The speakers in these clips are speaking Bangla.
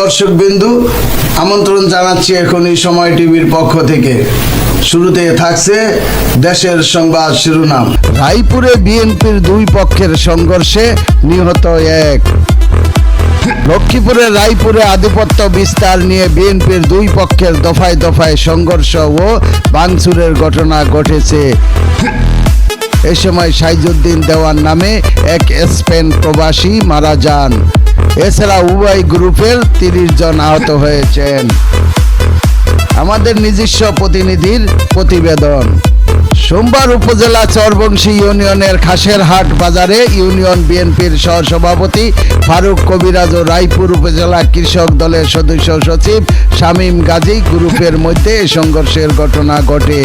দর্শক বিন্দু আমন্ত্রণ জানাচ্ছি এখন এই সময় টিভির পক্ষ থেকে। শুরুতে থাকছে দেশের সংবাদ শিরোনাম। রায়পুরে বিএনপির দুই পক্ষের সংঘর্ষে নিহত এক। লক্ষ্মীপুরে রায়পুরে আধিপত্য বিস্তার নিয়ে বিএনপির দুই পক্ষের দফায় দফায় সংঘর্ষ ও ভাঙচুরের ঘটনা ঘটেছে। এ সময় সাইজুদ্দিন দেওয়ান নামে এক স্পেন প্রবাসী মারা যান। এছাড়া উভয় গ্রুপের তিরিশ জন আহত হয়েছেন। আমাদের নিজস্ব প্রতিনিধির প্রতিবেদন। সোমবার উপজেলা চরবংশী ইউনিয়নের খাসেরহাট বাজারে ইউনিয়ন বিএনপির সহসভাপতি ফারুক কবিরাজ ও রায়পুর উপজেলা কৃষক দলের সদস্য সচিব শামীম গাজী গ্রুপের মধ্যে সংঘর্ষের ঘটনা ঘটে।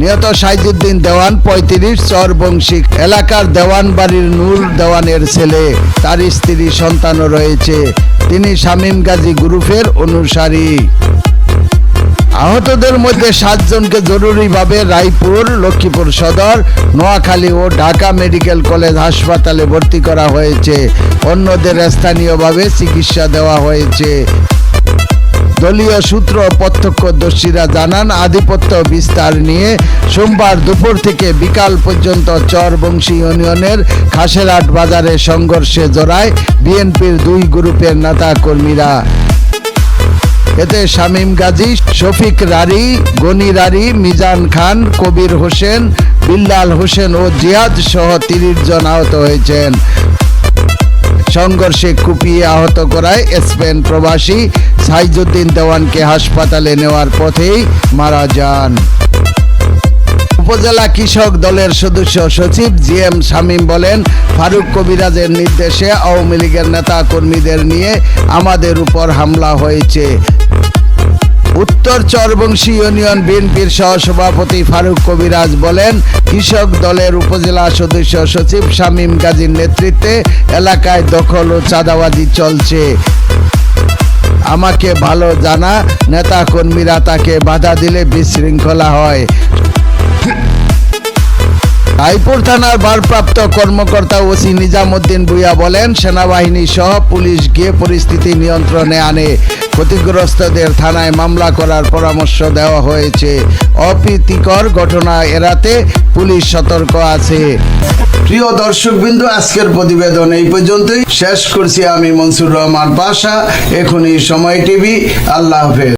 নিহত সাইজুদ্দিন দেওয়ান, পঁয়ত্রিশ চর বংশিক এলাকার দেওয়ান বাড়ির নূর দেওয়ানের ছেলে। তার স্ত্রী, সন্তানও রয়েছে। তিনি শামীম গাজী গ্রুপের অনুসারী। আহতদের মধ্যে সাতজনকে জরুরিভাবে রায়পুর, লক্ষ্মীপুর সদর, নোয়াখালী ও ঢাকা মেডিকেল কলেজ হাসপাতালে ভর্তি করা হয়েছে। অন্যদের স্থানীয়ভাবে চিকিৎসা দেওয়া হয়েছে। দলীয় সূত্র প্রত্যক্ষদর্শীরা জানান, আধিপত্য বিস্তার নিয়ে সোমবার দুপুর থেকে বিকাল পর্যন্ত চরবংশী ইউনিয়নের খাসেরহাট বাজারে সংঘর্ষে জড়ায় বিএনপির দুই গ্রুপের নেতা কর্মীরা এতে শামীম গাজী, শফিক রারি, গনি রারি, মিজান খান, কবির হোসেন, বিল্লাল হোসেন ও জিয়াদ সহ তিরিশ জন আহত হয়েছেন। সংঘর্ষে কুপিয়ে আহত করায় স্পেন প্রবাসী সাইজুদ্দিন দেওয়ানকে হাসপাতালে নেওয়ার পথেই মারা যান। উপজেলা কৃষক দলের সদস্য সচিব জি এম শামীম বলেন, ফারুক কবিরাজের নির্দেশে আওয়ামী লীগের নেতা কর্মীদের নিয়ে আমাদের উপর হামলা হয়েছে। উত্তর চরবংশী ইউনিয়ন বিএনপির সহসভাপতি ফারুক কবিরাজ বলেন, কৃষক দলের উপজেলা সদস্য সচিব শামীম গাজীর নেতৃত্বে এলাকায় দখল ও চাঁদাবাজি চলছে। আমাকে ভালো জানা, নেতা কর্মীরা তাকে বাধা দিলে বিশৃঙ্খলা হয়। রায়পুর থানার ভারপ্রাপ্ত কর্মকর্তা ওসি নিজামুদ্দিন ভুইয়া বলেন, সেনাবাহিনী সহ পুলিশ গিয়ে পরিস্থিতি নিয়ন্ত্রণে আনে। ক্ষতিগ্রস্তদের থানায় মামলা করার পরামর্শ দেওয়া হয়েছে। অপ্রীতিকর ঘটনা এড়াতে পুলিশ সতর্ক আছে। প্রিয় দর্শক বিন্দু আজকের প্রতিবেদন এই পর্যন্তই। শেষ করছি আমি মনসুর রহমান পাশা। এখনই সময় টিভি। আল্লাহ হাফেজ।